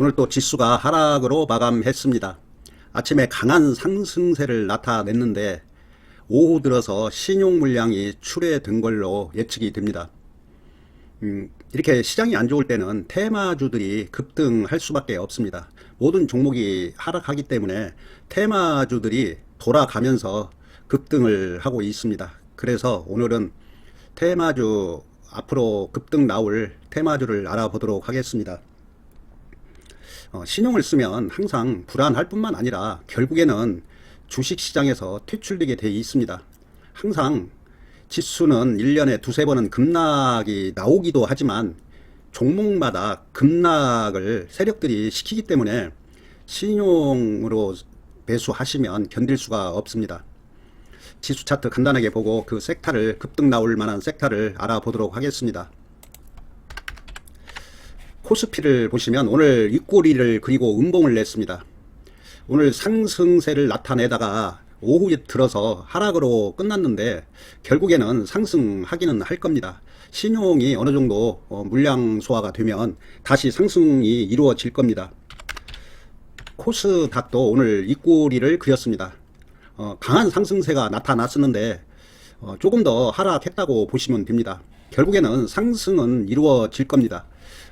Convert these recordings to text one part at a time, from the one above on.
오늘 또 지수가 하락으로 마감했습니다. 아침에 강한 상승세를 나타냈는데 오후 들어서 신용 물량이 출회된 걸로 예측이 됩니다. 음, 이렇게 시장이 안 좋을 때는 테마주들이 급등할 수밖에 없습니다. 모든 종목이 하락하기 때문에 테마주들이 돌아가면서 급등을 하고 있습니다. 그래서 오늘은 테마주 앞으로 급등 나올 테마주를 알아보도록 하겠습니다. 어, 신용을 쓰면 항상 불안할 뿐만 아니라 결국에는 주식 시장에서 퇴출되게 돼 있습니다. 항상 지수는 1년에 두세 번은 급락이 나오기도 하지만 종목마다 급락을 세력들이 시키기 때문에 신용으로 매수하시면 견딜 수가 없습니다. 지수 차트 간단하게 보고 그 섹터를 급등 나올 만한 섹터를 알아보도록 하겠습니다. 코스피를 보시면 오늘 윗꼬리를 그리고 음봉을 냈습니다. 오늘 상승세를 나타내다가 오후에 들어서 하락으로 끝났는데 결국에는 상승하기는 할 겁니다. 신용이 어느 정도 어, 물량 소화가 되면 다시 상승이 이루어질 겁니다. 코스닥도 오늘 윗꼬리를 그렸습니다. 어, 강한 상승세가 나타났었는데 어, 조금 더 하락했다고 보시면 됩니다. 결국에는 상승은 이루어질 겁니다.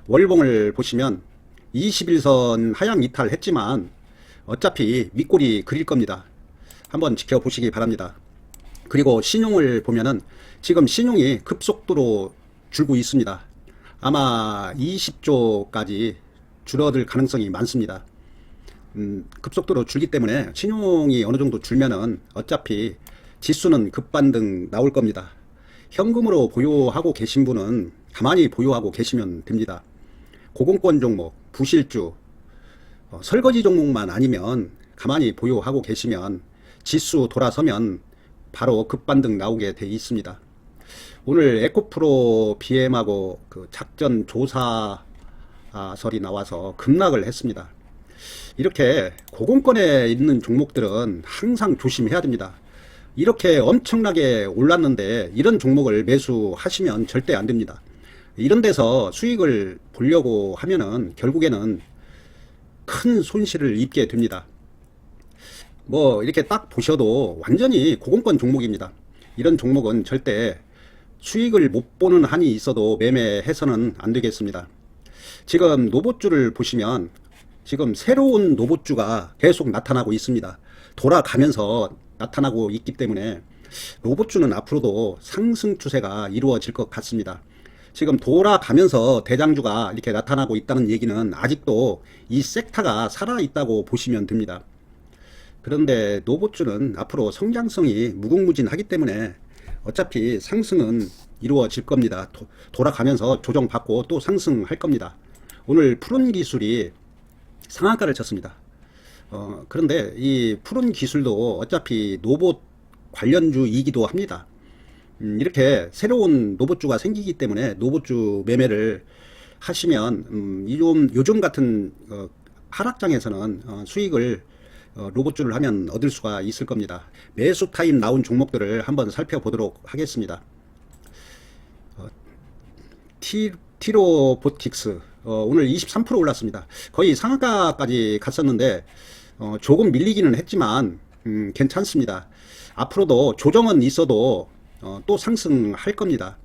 월봉을 보시면 21선 하향 이탈했지만 어차피 윗골이 그릴 겁니다. 한번 지켜보시기 바랍니다. 그리고 신용을 보면은 지금 신용이 급속도로 줄고 있습니다. 아마 20조까지 줄어들 가능성이 많습니다. 음, 급속도로 줄기 때문에 신용이 어느 정도 줄면은 어차피 지수는 급반등 나올 겁니다. 현금으로 보유하고 계신 분은 가만히 보유하고 계시면 됩니다. 고공권 종목, 부실주, 어, 설거지 종목만 아니면 가만히 보유하고 계시면 지수 돌아서면 바로 급반등 나오게 돼 있습니다. 오늘 에코프로 BM하고 그 작전 조사설이 나와서 급락을 했습니다. 이렇게 고공권에 있는 종목들은 항상 조심해야 됩니다. 이렇게 엄청나게 올랐는데 이런 종목을 매수하시면 절대 안 됩니다. 이런 데서 수익을 보려고 하면은 결국에는 큰 손실을 입게 됩니다. 뭐 이렇게 딱 보셔도 완전히 고공권 종목입니다. 이런 종목은 절대 수익을 못 보는 한이 있어도 매매해서는 안 되겠습니다. 지금 노봇주를 보시면 지금 새로운 노봇주가 계속 나타나고 있습니다. 돌아가면서 나타나고 있기 때문에 로봇주는 앞으로도 상승 추세가 이루어질 것 같습니다. 지금 돌아가면서 대장주가 이렇게 나타나고 있다는 얘기는 아직도 이 섹터가 살아있다고 보시면 됩니다. 그런데 노봇주는 앞으로 성장성이 무궁무진하기 때문에 어차피 상승은 이루어질 겁니다. 도, 돌아가면서 조정받고 또 상승할 겁니다. 오늘 푸른 기술이 상한가를 쳤습니다. 어, 그런데 이 푸른 기술도 어차피 로봇 관련주이기도 합니다. 음, 이렇게 새로운 로봇주가 생기기 때문에 로봇주 매매를 하시면 음, 좀 요즘 같은 어, 하락장에서는 어, 수익을 어, 로봇주를 하면 얻을 수가 있을 겁니다. 매수 타임 나온 종목들을 한번 살펴보도록 하겠습니다. 어, 티, 티로보틱스 어, 오늘 23% 올랐습니다. 거의 상한가까지 갔었는데 어, 조금 밀리기는 했지만 음, 괜찮습니다. 앞으로도 조정은 있어도 어, 또 상승할 겁니다.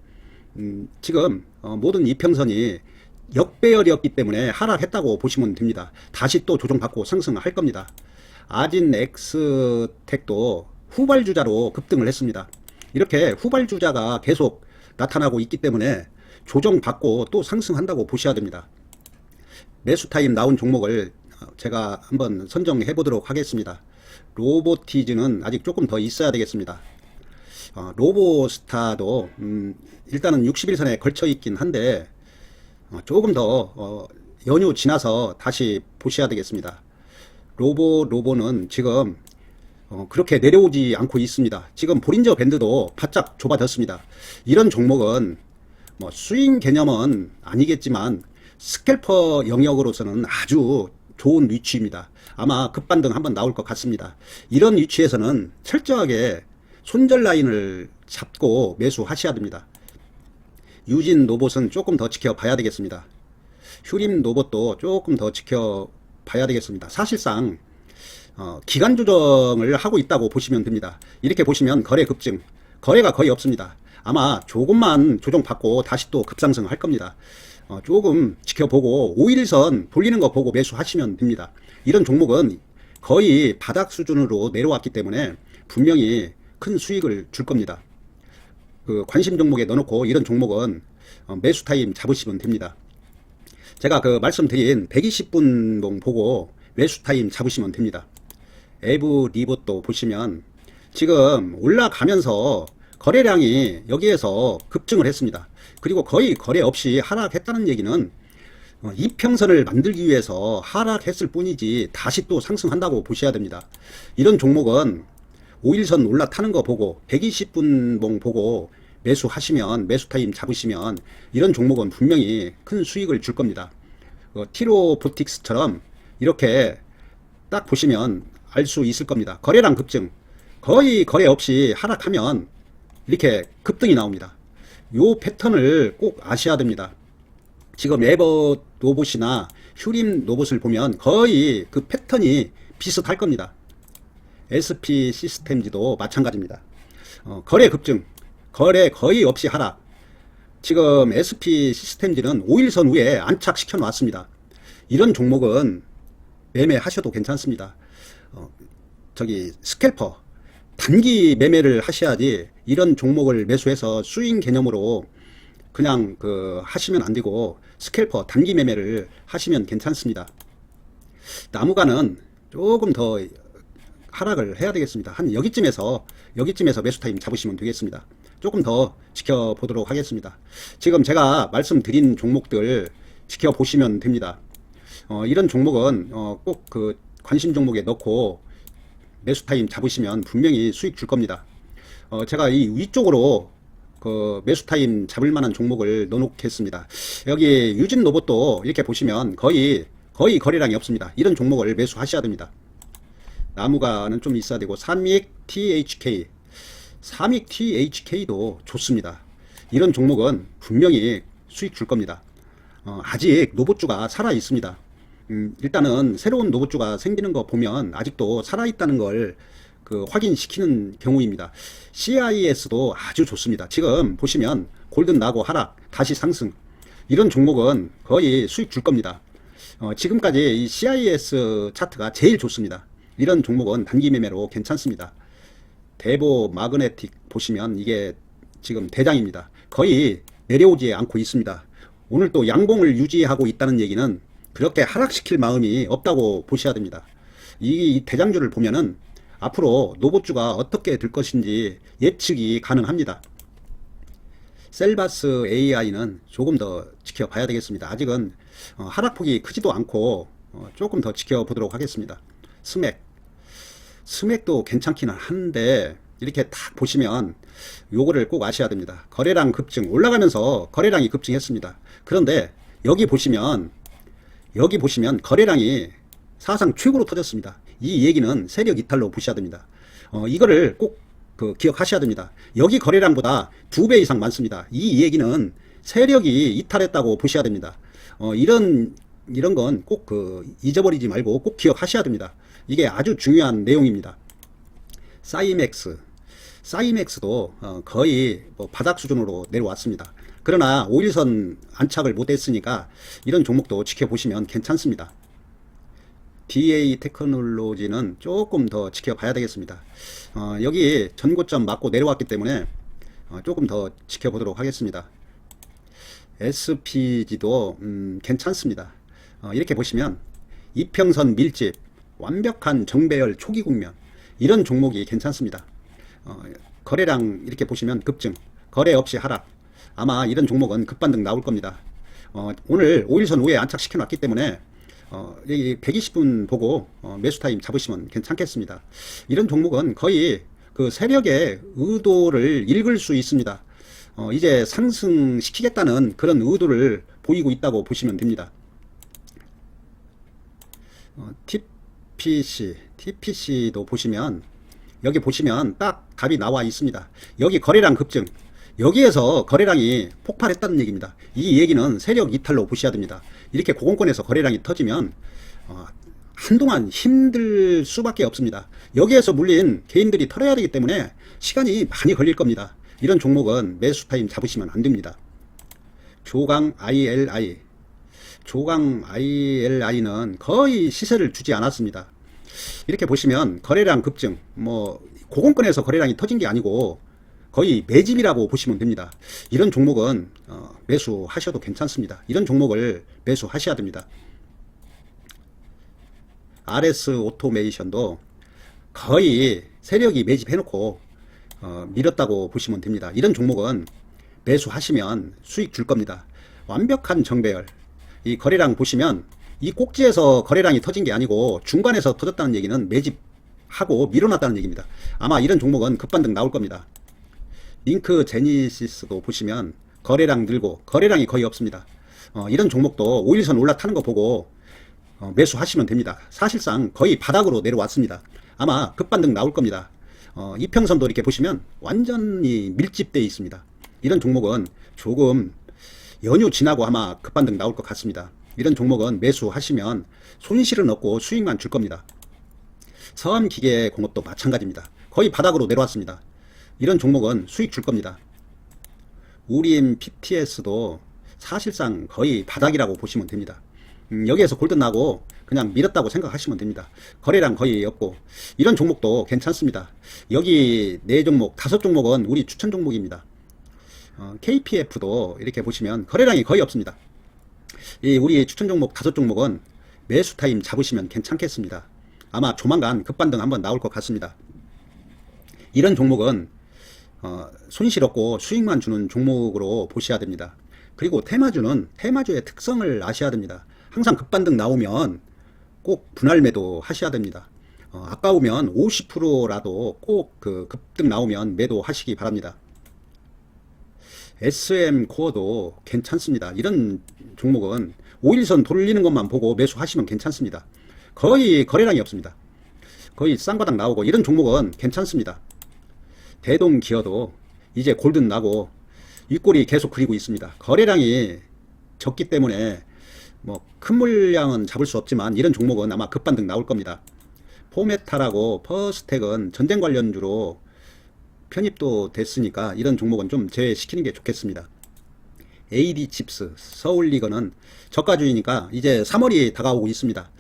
음, 지금 어, 모든 이평선이 역배열이었기 때문에 하락했다고 보시면 됩니다. 다시 또 조정받고 상승할 겁니다. 아진 엑스텍도 후발주자로 급등을 했습니다. 이렇게 후발주자가 계속 나타나고 있기 때문에 조정받고 또 상승한다고 보셔야 됩니다. 매수 타임 나온 종목을 제가 한번 선정해 보도록 하겠습니다. 로보티즈는 아직 조금 더 있어야 되겠습니다. 어, 로보스타도 음, 일단은 61선에 걸쳐 있긴 한데 어, 조금 더 어, 연휴 지나서 다시 보셔야 되겠습니다. 로보 로보는 지금 어, 그렇게 내려오지 않고 있습니다. 지금 보린저 밴드도 바짝 좁아졌습니다. 이런 종목은 뭐 스윙 개념은 아니겠지만 스캘퍼 영역으로서는 아주 좋은 위치입니다. 아마 급반등 한번 나올 것 같습니다. 이런 위치에서는 철저하게 손절 라인을 잡고 매수하셔야 됩니다. 유진 로봇은 조금 더 지켜봐야 되겠습니다. 휴림 로봇도 조금 더 지켜봐야 되겠습니다. 사실상 어, 기간 조정을 하고 있다고 보시면 됩니다. 이렇게 보시면 거래 급증, 거래가 거의 없습니다. 아마 조금만 조정받고 다시 또 급상승할 겁니다. 어, 조금 지켜보고 5일선 돌리는 거 보고 매수하시면 됩니다. 이런 종목은 거의 바닥 수준으로 내려왔기 때문에 분명히 큰 수익을 줄 겁니다. 그 관심 종목에 넣어놓고 이런 종목은 어, 매수 타임 잡으시면 됩니다. 제가 그 말씀드린 120분 보고 매수 타임 잡으시면 됩니다. 에브 리봇도 보시면 지금 올라가면서 거래량이 여기에서 급증을 했습니다. 그리고 거의 거래 없이 하락했다는 얘기는 어, 이평선을 만들기 위해서 하락했을 뿐이지 다시 또 상승한다고 보셔야 됩니다. 이런 종목은 5일선 올라타는 거 보고 120분 봉 보고 매수하시면 매수 타임 잡으시면 이런 종목은 분명히 큰 수익을 줄 겁니다. 어, 티로 보틱스처럼 이렇게 딱 보시면 알 수 있을 겁니다. 거래량 급증 거의 거래 없이 하락하면 이렇게 급등이 나옵니다. 요 패턴을 꼭 아셔야 됩니다. 지금 에버 로봇이나 휴림 로봇을 보면 거의 그 패턴이 비슷할 겁니다. SP 시스템지도 마찬가지입니다. 어, 거래 급증, 거래 거의 없이 하락. 지금 SP 시스템지는 5일선 후에 안착시켜 놨습니다. 이런 종목은 매매하셔도 괜찮습니다. 어, 저기 스캘퍼 단기 매매를 하셔야지 이런 종목을 매수해서 수익 개념으로 그냥 그 하시면 안 되고 스캘퍼 단기 매매를 하시면 괜찮습니다. 나무가는 조금 더 하락을 해야 되겠습니다. 한 여기쯤에서 여기쯤에서 매수 타임 잡으시면 되겠습니다. 조금 더 지켜보도록 하겠습니다. 지금 제가 말씀드린 종목들 지켜보시면 됩니다. 어, 이런 종목은 어, 꼭 그 관심 종목에 넣고 매수 타임 잡으시면 분명히 수익 줄 겁니다. 어, 제가 이 위쪽으로 그 매수 타임 잡을 만한 종목을 넣어놓겠습니다. 여기 유진 로봇도 이렇게 보시면 거의 거의 거래량이 없습니다. 이런 종목을 매수하셔야 됩니다. 나무가는 좀 있어야 되고 삼익 THK 삼익 THK도 좋습니다. 이런 종목은 분명히 수익 줄 겁니다. 어, 아직 로봇주가 살아 있습니다. 음, 일단은 새로운 로봇주가 생기는 거 보면 아직도 살아 있다는 걸 그 확인시키는 경우입니다. CIS도 아주 좋습니다. 지금 보시면 골든 나고 하락, 다시 상승 이런 종목은 거의 수익 줄 겁니다. 어, 지금까지 이 CIS 차트가 제일 좋습니다. 이런 종목은 단기 매매로 괜찮습니다. 대보 마그네틱 보시면 이게 지금 대장입니다. 거의 내려오지 않고 있습니다. 오늘 또 양봉을 유지하고 있다는 얘기는 그렇게 하락시킬 마음이 없다고 보셔야 됩니다. 이 대장주를 보면은 앞으로 로봇주가 어떻게 될 것인지 예측이 가능합니다. 셀바스 AI는 조금 더 지켜봐야 되겠습니다. 아직은 어, 하락폭이 크지도 않고 어, 조금 더 지켜보도록 하겠습니다. 스맥. 스맥도 괜찮기는 한데 이렇게 딱 보시면 요거를 꼭 아셔야 됩니다. 거래량 급증 올라가면서 거래량이 급증했습니다. 그런데 여기 보시면 여기 보시면 거래량이 사상 최고로 터졌습니다. 이 얘기는 세력 이탈로 보셔야 됩니다. 어, 이거를 꼭 그 기억하셔야 됩니다. 여기 거래량보다 두 배 이상 많습니다. 이 얘기는 세력이 이탈했다고 보셔야 됩니다. 어, 이런 이런 건 꼭 그 잊어버리지 말고 꼭 기억하셔야 됩니다. 이게 아주 중요한 내용입니다. 사이맥스, 사이맥스도 어, 거의 뭐 바닥 수준으로 내려왔습니다. 그러나 5일선 안착을 못했으니까 이런 종목도 지켜보시면 괜찮습니다. DA 테크놀로지는 조금 더 지켜봐야 되겠습니다. 어, 여기 전고점 맞고 내려왔기 때문에 어, 조금 더 지켜보도록 하겠습니다. SPG도 음, 괜찮습니다. 어, 이렇게 보시면 이평선 밀집, 완벽한 정배열 초기 국면 이런 종목이 괜찮습니다. 어, 거래량 이렇게 보시면 급증, 거래 없이 하락. 아마 이런 종목은 급반등 나올 겁니다. 어, 오늘 5일선 후에 안착시켜 놨기 때문에 어, 이 120분 보고 어, 매수 타임 잡으시면 괜찮겠습니다. 이런 종목은 거의 그 세력의 의도를 읽을 수 있습니다. 어, 이제 상승시키겠다는 그런 의도를 보이고 있다고 보시면 됩니다. 어, TPC, TPC도 보시면 여기 보시면 딱 값이 나와 있습니다. 여기 거래량 급증, 여기에서 거래량이 폭발했다는 얘기입니다. 이 얘기는 세력 이탈로 보셔야 됩니다. 이렇게 고공권에서 거래량이 터지면 어, 한동안 힘들 수밖에 없습니다. 여기에서 물린 개인들이 털어야 되기 때문에 시간이 많이 걸릴 겁니다. 이런 종목은 매수 타임 잡으시면 안 됩니다. 조강 ILI 조강 ILI는 거의 시세를 주지 않았습니다. 이렇게 보시면 거래량 급증, 뭐 고공권에서 거래량이 터진 게 아니고 거의 매집이라고 보시면 됩니다. 이런 종목은 어, 매수하셔도 괜찮습니다. 이런 종목을 매수하셔야 됩니다. RS 오토메이션도 거의 세력이 매집해놓고 어, 밀었다고 보시면 됩니다. 이런 종목은 매수하시면 수익 줄 겁니다. 완벽한 정배열. 이 거래량 보시면 이 꼭지에서 거래량이 터진 게 아니고 중간에서 터졌다는 얘기는 매집하고 밀어놨다는 얘기입니다. 아마 이런 종목은 급반등 나올 겁니다. 링크 제니시스도 보시면 거래량 늘고 거래량이 거의 없습니다. 어, 이런 종목도 5일선 올라타는 거 보고 어, 매수하시면 됩니다. 사실상 거의 바닥으로 내려왔습니다. 아마 급반등 나올 겁니다. 어, 이평선도 이렇게 보시면 완전히 밀집되어 있습니다. 이런 종목은 조금 연휴 지나고 아마 급반등 나올 것 같습니다. 이런 종목은 매수하시면 손실은 없고 수익만 줄 겁니다. 서암기계공업도 마찬가지입니다. 거의 바닥으로 내려왔습니다. 이런 종목은 수익 줄 겁니다. 우림 PTS도 사실상 거의 바닥이라고 보시면 됩니다. 음, 여기에서 골든 나고 그냥 밀었다고 생각하시면 됩니다. 거래량 거의 없고 이런 종목도 괜찮습니다. 여기 네 종목, 다섯 종목은 우리 추천 종목입니다. 어, KPF도 이렇게 보시면 거래량이 거의 없습니다. 이 우리 추천 종목 다섯 종목은 매수 타임 잡으시면 괜찮겠습니다. 아마 조만간 급반등 한번 나올 것 같습니다. 이런 종목은 어, 손실 없고 수익만 주는 종목으로 보셔야 됩니다. 그리고 테마주는 테마주의 특성을 아셔야 됩니다. 항상 급반등 나오면 꼭 분할 매도 하셔야 됩니다. 어, 아까우면 50%라도 꼭 그 급등 나오면 매도 하시기 바랍니다. SM 코어도 괜찮습니다. 이런 종목은 5일선 돌리는 것만 보고 매수하시면 괜찮습니다. 거의 거래량이 없습니다. 거의 쌍바닥 나오고 이런 종목은 괜찮습니다. 대동 기어도 이제 골든 나고 윗골이 계속 그리고 있습니다. 거래량이 적기 때문에 뭐 큰 물량은 잡을 수 없지만 이런 종목은 아마 급반등 나올 겁니다. 포메타라고 퍼스텍은 전쟁 관련주로 편입도 됐으니까 이런 종목은 좀 제외시키는 게 좋겠습니다. AD 칩스, 서울리거는 저가주의니까 이제 3월이 다가오고 있습니다.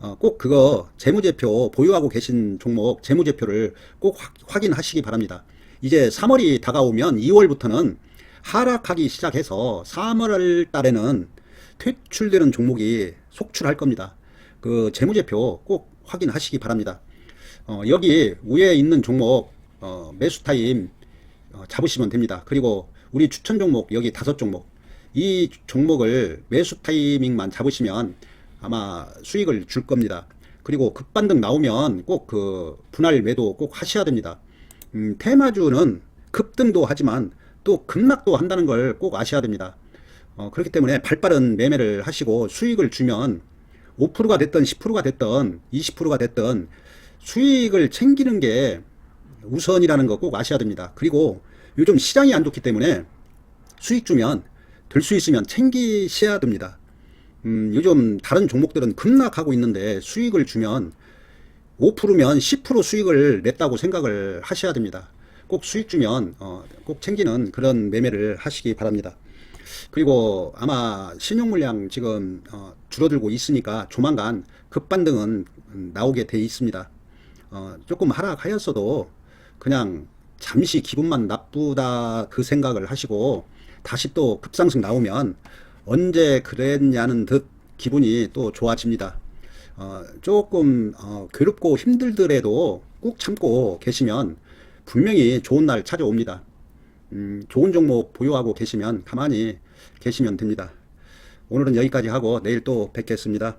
어, 꼭 그거 재무제표 보유하고 계신 종목 재무제표를 꼭 확, 인하시기 바랍니다. 이제 3월이 다가오면 2월부터는 하락하기 시작해서 3월 달에는 퇴출되는 종목이 속출할 겁니다. 그 재무제표 꼭 확인하시기 바랍니다. 어, 여기 위에 있는 종목 어, 매수 타임 어, 잡으시면 됩니다. 그리고 우리 추천 종목 여기 다섯 종목 이 종목을 매수 타이밍만 잡으시면 아마 수익을 줄 겁니다. 그리고 급반등 나오면 꼭 그 분할 매도 꼭 하셔야 됩니다. 음, 테마주는 급등도 하지만 또 급락도 한다는 걸 꼭 아셔야 됩니다. 어, 그렇기 때문에 발빠른 매매를 하시고 수익을 주면 5%가 됐던 10%가 됐던 20%가 됐던 수익을 챙기는 게 우선이라는 거 꼭 아셔야 됩니다. 그리고 요즘 시장이 안 좋기 때문에 수익 주면 들 수 있으면 챙기셔야 됩니다. 음, 요즘 다른 종목들은 급락하고 있는데 수익을 주면 5%면 10% 수익을 냈다고 생각을 하셔야 됩니다. 꼭 수익 주면 어, 꼭 챙기는 그런 매매를 하시기 바랍니다. 그리고 아마 신용 물량 지금 어, 줄어들고 있으니까 조만간 급반등은 나오게 돼 있습니다. 어, 조금 하락하였어도 그냥 잠시 기분만 나쁘다 그 생각을 하시고 다시 또 급상승 나오면 언제 그랬냐는 듯 기분이 또 좋아집니다. 어, 조금 어, 괴롭고 힘들더라도 꾹 참고 계시면 분명히 좋은 날 찾아옵니다. 음, 좋은 종목 보유하고 계시면 가만히 계시면 됩니다. 오늘은 여기까지 하고 내일 또 뵙겠습니다.